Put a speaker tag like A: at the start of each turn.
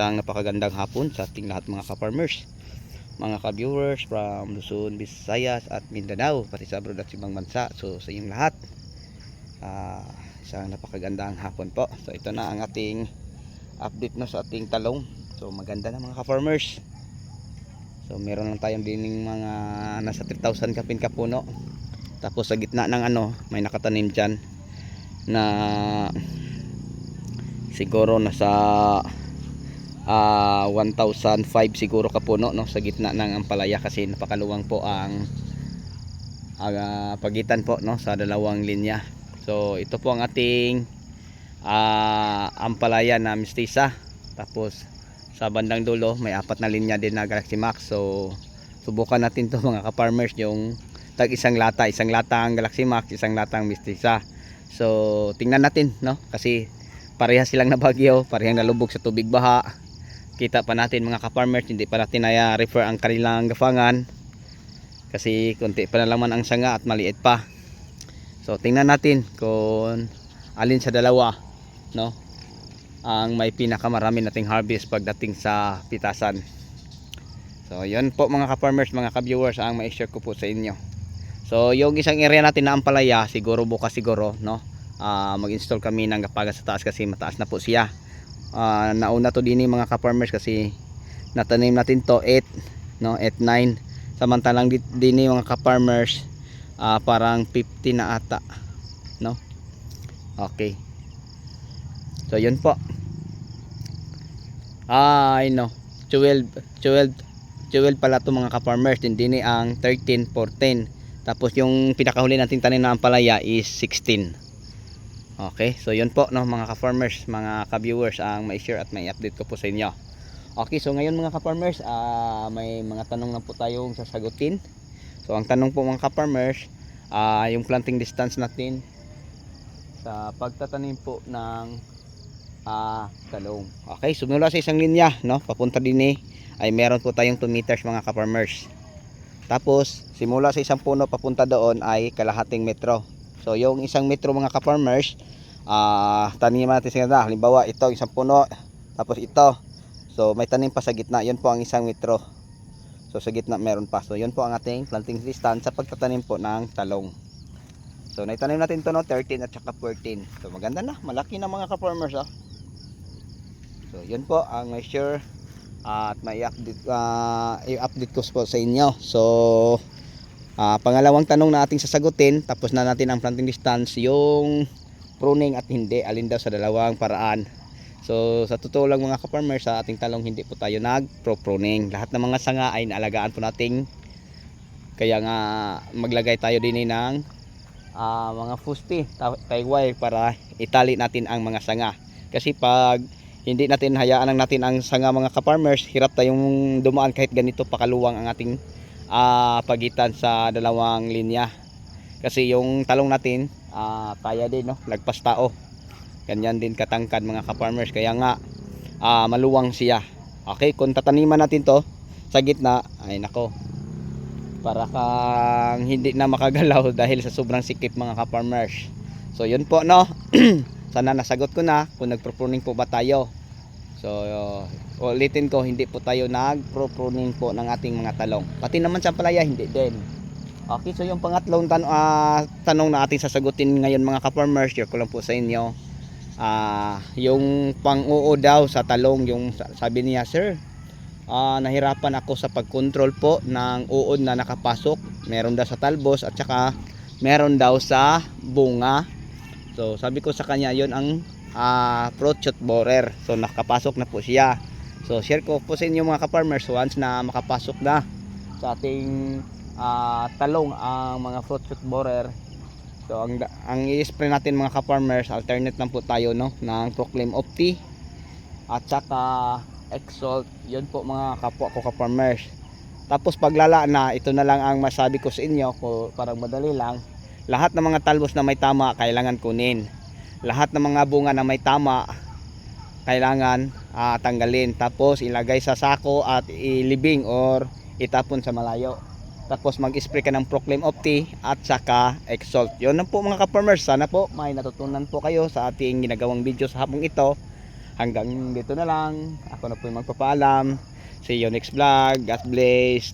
A: Ang napakagandang hapon sa ating lahat mga ka-farmers, mga ka-viewers from Luzon, Visayas at Mindanao, pati sa abroad at ibang bansa. So sa inyong lahat, ah, isang napakagandang hapon po. So ito na ang ating update na sa ating talong. So maganda na mga ka-farmers. So meron lang tayong dining mga nasa 3,000 kapin kapuno. Tapos sa gitna ng ano, may nakatanim dyan na siguro nasa ah 1,005 siguro kapuno no sa gitna ng ampalaya kasi napakaluwang po ang ang ah, pagitan po no sa dalawang linya. So ito po ang ating ah, ampalaya na mistisa. Tapos sa bandang dulo may apat na linya din na Galaxy Max. So subukan natin to mga ka-farmers yung tag isang lata, isang latang Galaxy Max, isang latang mistisa. So tingnan natin no kasi parehas silang nabagyo, parehang nalubog sa tubig baha kita pa natin mga ka-farmers hindi pa natin na refer ang kanilang gafangan. Kasi konti pa na laman ang sanga at maliit pa. So tingnan natin kung alin sa dalawa no? Ang may pinakamarami nating harvest pagdating sa pitasan. So yun po mga ka-farmers mga ka-viewers ang ma-share ko po sa inyo. So yung isang area natin na ampalaya siguro bukas siguro no? Ah, mag-install kami ng gapaga sa taas kasi mataas na po siya Ah, nauna to din mga ka-farmers kasi natanim natin to 8 no? 8 9 samantalang di- din mga ka-farmers ah, parang 50 na ata no? Okay. So yun po. Ay no. 12 12 12 pala to mga ka-farmers. Din din ang 13 14 tapos yung pinakahuli natin tanim na ampalaya is 16 Okay, so yun po no mga ka-farmers, mga ka-viewers ang may share at may update ko po sa inyo. Okay, so ngayon mga ka-farmers, ah, may mga tanong na po tayong sasagutin. So ang tanong po mga ka-farmers, ah, yung planting distance natin sa pagtatanim po ng ah, talong. Okay, so mula sa isang linya, no, papunta din eh, ay meron po tayong 2 meters mga ka-farmers. Tapos, simula sa isang puno papunta doon ay kalahating metro. So yung isang metro mga ka-farmers, ah taniman natin sa. Halimbawa ito isang puno, tapos ito. So may tanim pa sa gitna, yun po ang isang metro. So sa gitna meron pa. So yun po ang ating planting distance sa pagtatanim po ng talong. So naitanim natin to no 13 at saka 14. So maganda na, malaki na mga ka-farmers oh. So yun po ang may sure at may update ah, i-update ko po sa inyo. So Ah, pangalawang tanong na ating sasagutin, tapos na natin ang planting distance, yung pruning at hindi, alin daw sa dalawang paraan. So, sa totoo lang mga ka-farmers, sa ating talong hindi po tayo nag-pro-pruning. Lahat ng mga sanga ay naalagaan po nating kaya nga maglagay tayo din ng ah, mga fusti, ta- tayway para itali natin ang mga sanga. Kasi pag hindi natin hayaan lang natin ang sanga mga ka-farmers, hirap tayong dumaan kahit ganito pakaluwang ang ating ah, pagitan sa dalawang linya. Kasi yung talong natin ah, kaya din no? Lagpas tao. Ganyan din katangkad mga ka-farmers. Kaya nga ah, maluwang siya. Okay kung tataniman natin to sa gitna ay nako. Para kang hindi na makagalaw dahil sa sobrang sikip mga ka-farmers. So yun po no? Sana nasagot ko na kung nagpro-pruning po ba tayo so ulitin ko hindi po tayo nag-pro-pruning po ng ating mga talong. Pati naman sa palaya hindi din. Okay so yung pangatlong tan ah, tanong na ating sasagutin ngayon mga ka-farmers share ko lang po sa inyo. Ah yung pang-oo daw sa talong yung sa- sabi niya sir ah, nahirapan ako sa pag-control po ng uod na nakapasok. Meron daw sa talbos at saka meron daw sa bunga. So sabi ko sa kanya yon ang ah, fruit shot borer so nakapasok na po siya So share ko po sa inyo mga ka-farmers once na makapasok na sa ating ah, talong ang mga fruit shoot borer. So ang ang i-spray natin mga ka-farmers alternate lang po tayo no ng Proclaim Opti at saka Exalt. Yun po mga kapwa ko ka-farmers. Tapos paglala na ito na lang ang masabi ko sa inyo ko parang madali lang. Lahat ng mga talbos na may tama kailangan kunin. Lahat ng mga bunga na may tama kailangan ah, tanggalin tapos ilagay sa sako at ilibing or itapon sa malayo tapos mag-spray ka ng Proclaim Opti at saka Exalt yun lang po mga ka-farmers sana po may natutunan po kayo sa ating ginagawang video sa hapong ito hanggang dito na lang. Ako na po yung magpapaalam. See you next vlog. God bless.